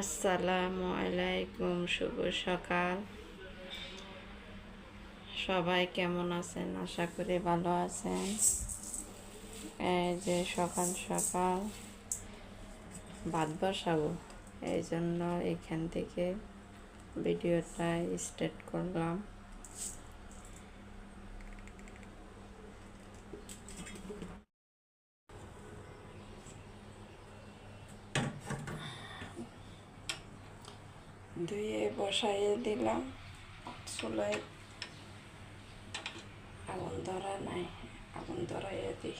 আসসালামু আলাইকুম, শুভ সকাল। সবাই কেমন আছেন? আশা করি ভালো আছেন। এই যে সকাল সকাল ভাত বসাবো। এই জন্য এখান থেকে ভিডিওটা স্টার্ট করলাম ধুয়ে বসাইয়ে দিলাম। চুলায় আগুন ধরা নাই আগুন ধরাইয়ে দিই।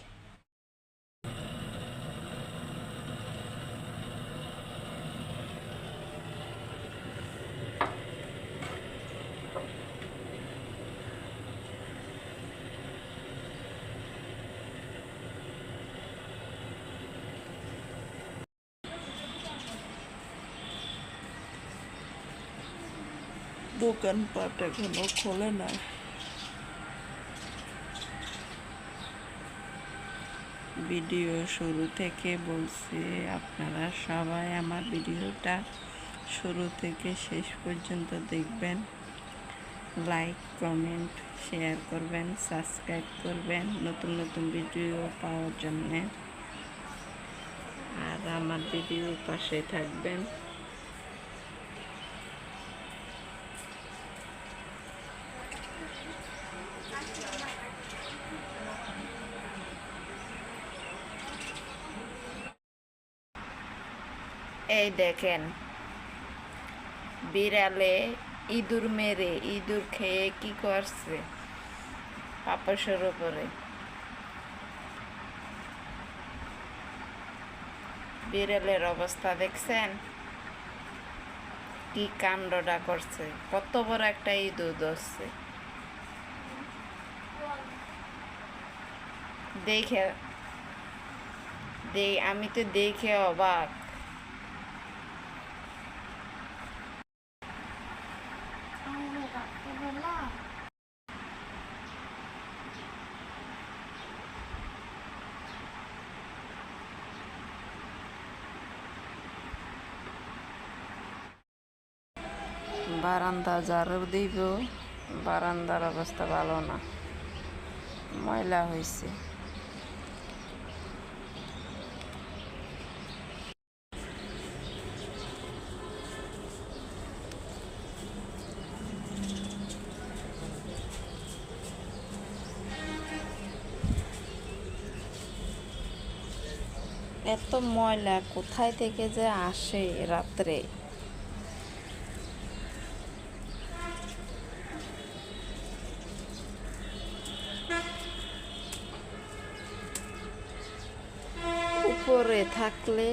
দোকানপাট এখনও খোলে না। ভিডিও শুরু থেকে বলছি, আপনারা সবাই আমার ভিডিওটা শুরু থেকে শেষ পর্যন্ত দেখবেন। লাইক কমেন্ট শেয়ার করবেন সাবস্ক্রাইব করবেন নতুন নতুন ভিডিও পাওয়ার জন্যে। আর আমার ভিডিওর পাশে থাকবেন। এই দেখেন। বিড়ালে ইঁদুর মেরে ইঁদুর খেয়ে কি করছে? পাপসের উপরে বিড়ালের অবস্থা দেখছেন? কি কাণ্ডটা করছে? কত বড় একটা ইঁদুর ধরছে। দেখে দেখ আমি তো দেখে অবাক। বারান্দা ঝাড়ু দিব, বারান্দার অবস্থা ভালো না। ময়লা হয়েছে এত ময়লা কোথায় থেকে যে আসে রাত্রে? উপরে থাকলে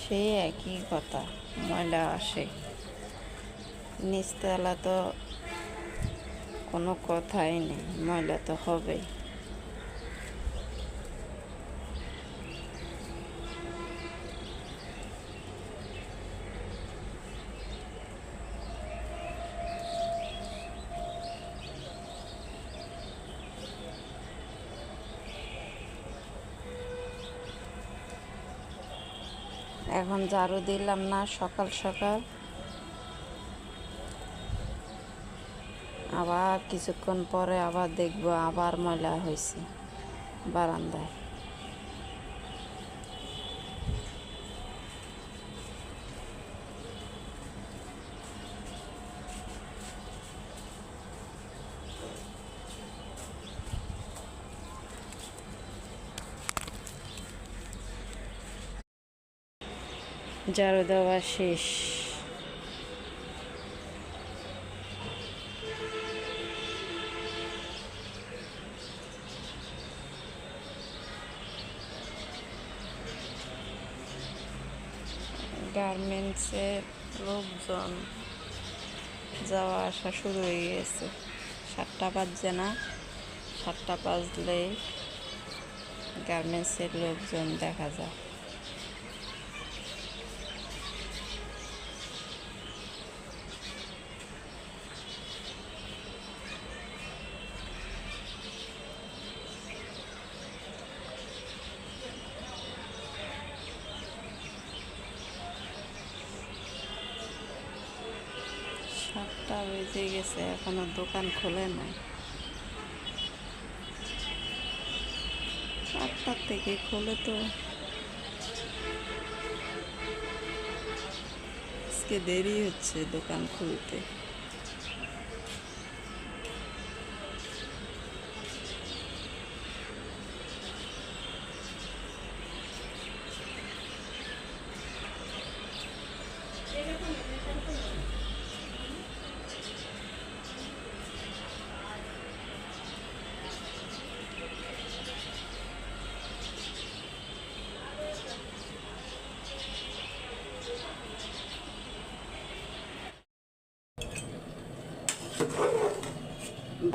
সে একই কথা, ময়লা আসে। নিচতলা তো কোনো কথাই নেই, ময়লা তো হবেই এখন ঝাড়ু দিলাম না সকাল সকাল। আবার কিছুক্ষণ পরে আবার দেখব আবার ময়লা হয়েছে বারান্দায়। ঝাড়ু দেওয়া শেষ। গার্মেন্টসের লোকজন যাওয়া আসা শুরু হয়ে গেছে। সাতটা বাজছে না। সাতটা বাজলেই গার্মেন্টসের লোকজন দেখা যায় বেজে গেছে, এখনও দোকান খোলে নাই। আটটার থেকে খোলে তো। আজকে দেরি হচ্ছে দোকান খুলতে।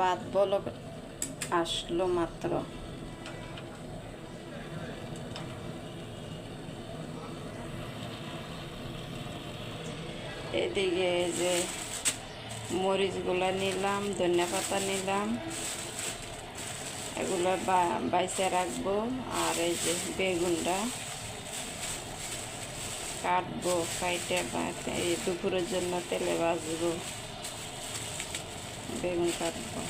বাদ বলো, আসলো মাত্র। এদিকে যে মরিচগুলো নিলাম, ধনিয়া পাতা নিলাম, এগুলো বাইসে রাখব, আর এই যে বেগুনটা কাটবো, কাইটে দুপুরের জন্য তেলে ভাজবো। বেগুন কাটবো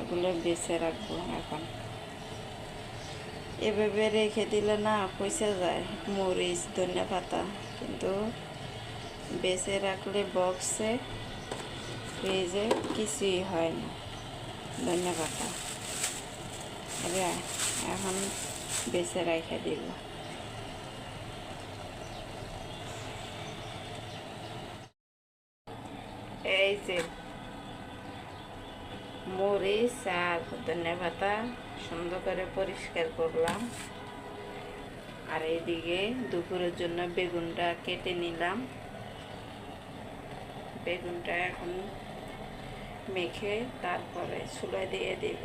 এগুলো বেছে রাখব এখন। এভাবে রেখে দিলে না পয়সা যায়। মরিচ, ধনিয়া পাতা। কিন্তু বেছে রাখলে বক্সে, ফ্রিজে কিছুই হয় না। ধনিয়া পাতা। এখন বেছে রেখে দিব। এই যে মরিচ আর ধনে পাতা সুন্দর করে পরিষ্কার করলাম। আর এইদিকে দুপুরের জন্য বেগুনটা কেটে নিলাম। বেগুনটা এখন মেখে তারপরে চুলায় দিয়ে দিব।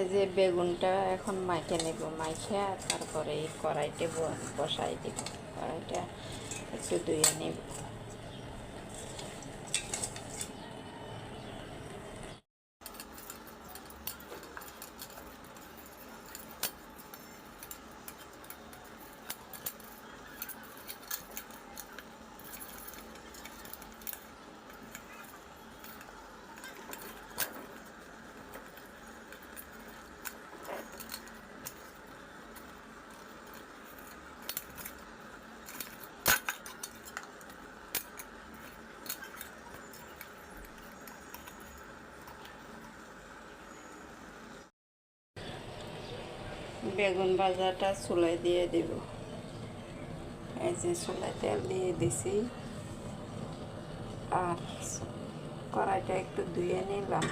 এই যে বেগুনটা এখন মাইকে নেব মাইকে তারপরে এই কড়াইতে ব- বসাই দেব। কড়াইটা একটু ধুয়ে নেব। বেগুন ভাজাটা চুলাই দিয়ে দিব। এই যে চুলাই তেল দিয়ে দিছি। আর কড়াইটা একটু ধুয়ে নিলাম।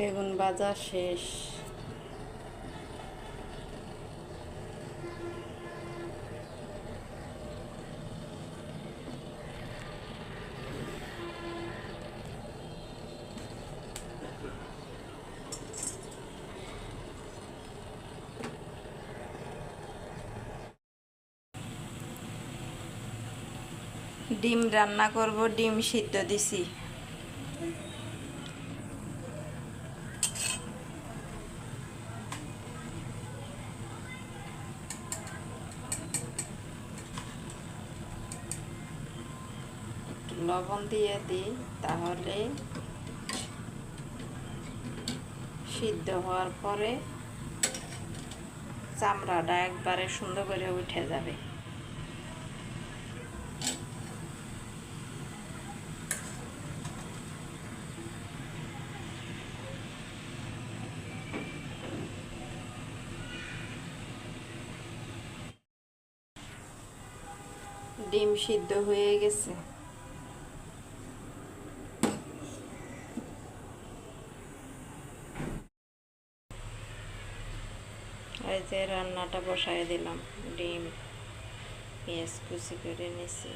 বেগুন ভাজা শেষ। ডিম রান্না করব ডিম সিদ্ধ দিছি। লবণ দিয়ে দিই, তাহলে সিদ্ধ হওয়ার পরে চামড়াটা একবারে সুন্দর করে উঠে যাবে। ডিম সিদ্ধ হয়ে গেছে। এই রান্নাটা বসায় দিলাম। ডিম, পেঁয়াজ কুচি করে নিছি।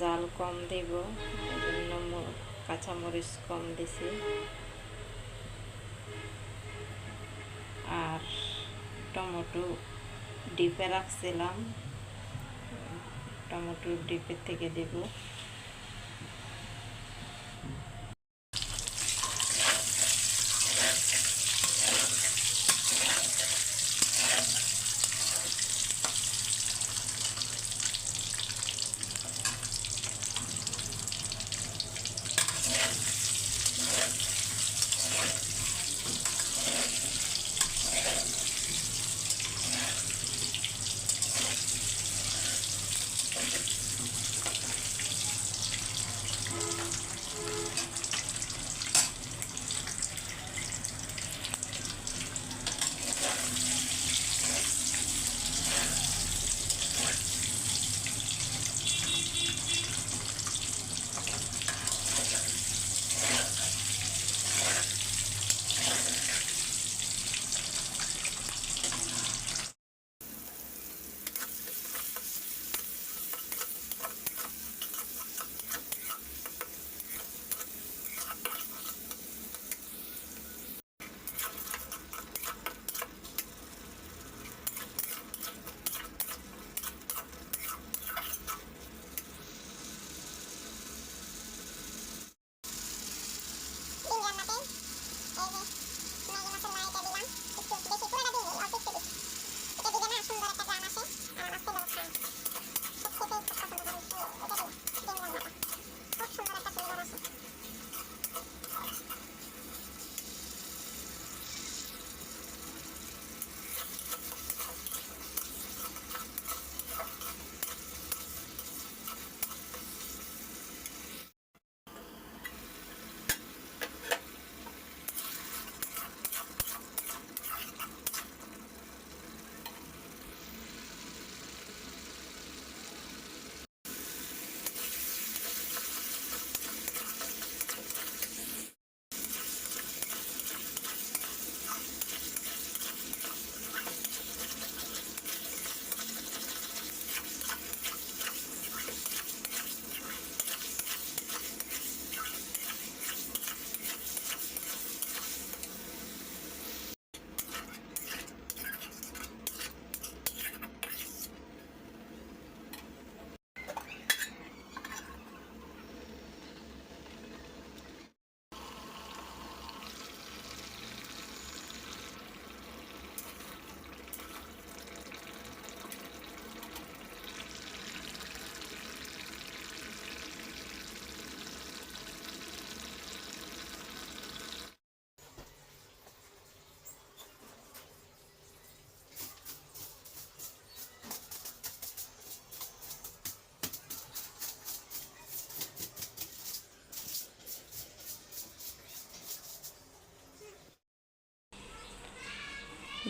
জাল কম দিব এই জন্য কাঁচামরিচ কম দিছি। আর টমেটো ডিপে রাখছিলাম। টমেটো ডিপের থেকে দেব।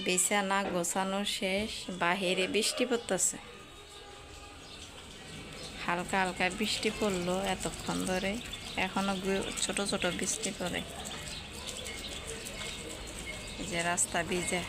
বিছানা গোছানো শেষ, বাহিরে বৃষ্টি পড়তেছে। হালকা হালকা বৃষ্টি পড়ল এতক্ষণ ধরে, এখনও ছোট ছোট বৃষ্টি পড়ে। যে রাস্তা ভিজে।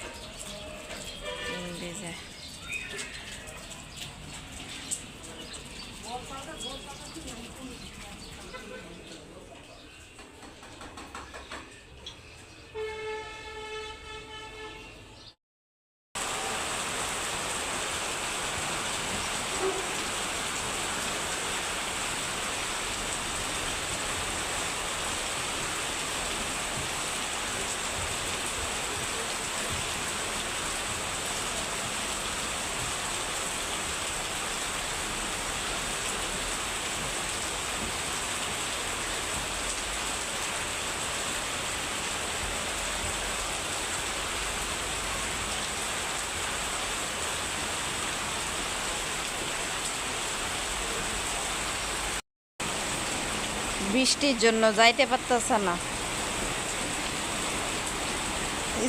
বৃষ্টির জন্য যাইতে পারতেছে না।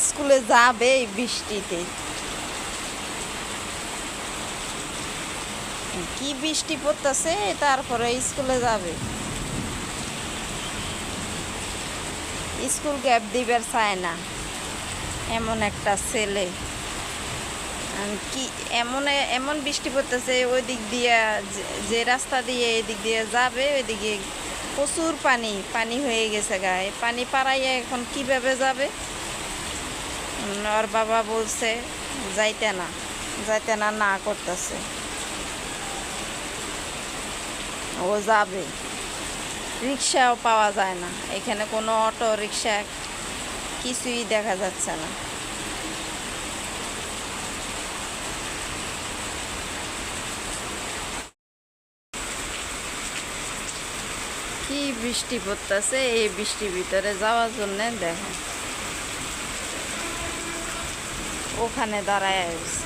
স্কুলে যাবে এই বৃষ্টিতে। কি বৃষ্টি পড়তেছে, তারপরে স্কুলে যাবে। স্কুল গ্যাপ দিবার চায় না। এমন একটা ছেলে। কি এমন এমন বৃষ্টি পড়তেছে ওই দিক দিয়ে যে- রাস্তা দিয়ে এদিক দিয়ে যাবে, ওইদিকে প্রচুর পানি পানি হয়ে গেছে গায়ে। পানি পাড়াইয়া এখন কীভাবে যাবে? ওর বাবা বলছে, যাইতে না যাইতে না না করতেছে। ও যাবে। রিক্সাও পাওয়া যায় না। এখানে কোনো অটো, রিক্সা কিছুই দেখা যাচ্ছে না কি বৃষ্টি পড়তেছে, এই বৃষ্টির ভিতরে যাওয়ার জন্য দেখেন। ওখানে দাঁড়ায় আছে।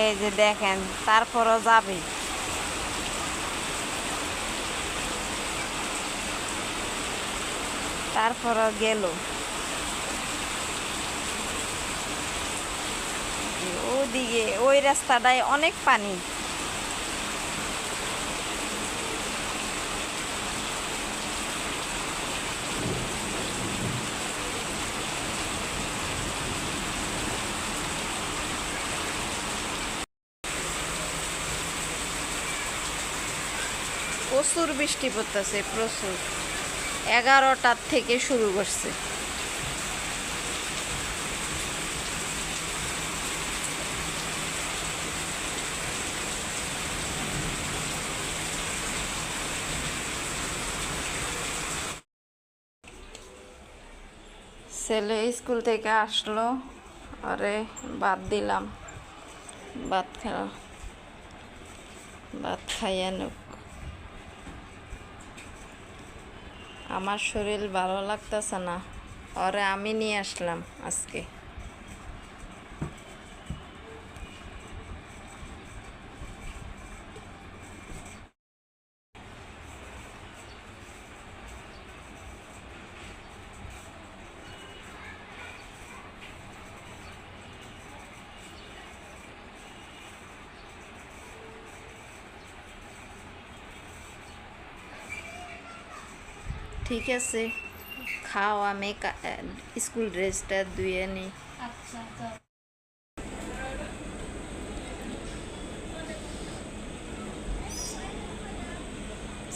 এই যে দেখেন, তারপরও যাবে। তারপরও গেল। ওদিকে ওই রাস্তাটায় অনেক পানি। প্রচুর বৃষ্টি পড়তেছে প্রচুর। এগারোটার থেকে শুরু করছে। ছেলে স্কুল থেকে আসলো, আরে ভাত দিলাম। ভাত খাওয়া ভাত খাইয়ে আমার শরীর ভালো লাগতেছে না। ওরে আমি নিয়ে আসলাম আজকে। ঠিক আছে খাও আমি স্কুল ড্রেসটা ধুয়ে নিই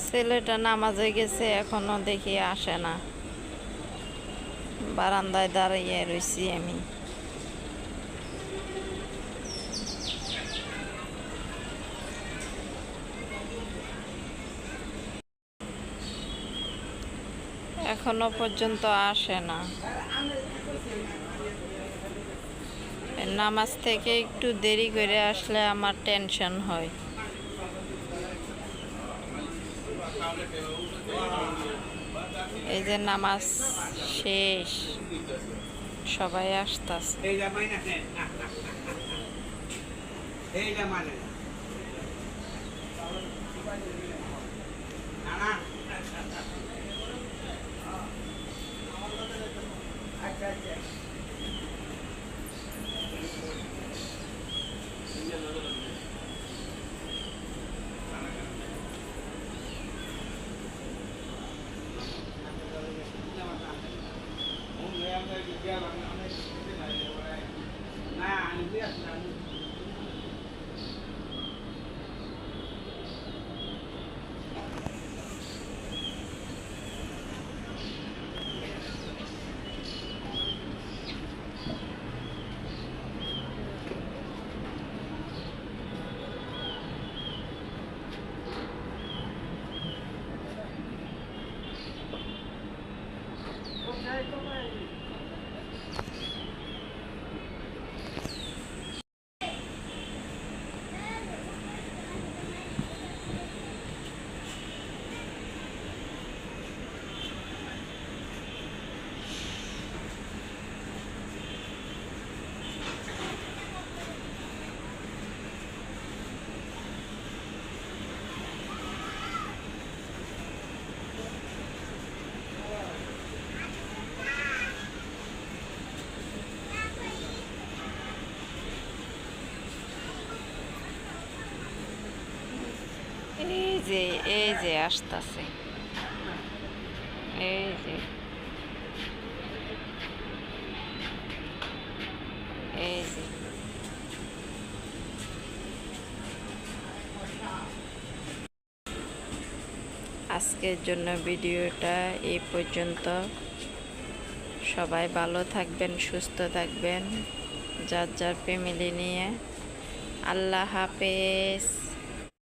ছেলেটা নামাজে গেছে এখনও দেখি আসে না। বারান্দায় দাঁড়িয়ে রয়েছি আমি। এখনও পর্যন্ত আসে না। নামাজ থেকে একটু দেরি করে আসলে আমার টেনশন হয়। এই যে নামাজ শেষ, সবাই আসতেছে। gracias. যে, এই যে আসতেছে। আজকের জন্য ভিডিওটা এই পর্যন্ত। সবাই ভালো থাকবেন, সুস্থ থাকবেন, যার যার ফ্যামিলি নিয়ে। আল্লাহ হাফেজ।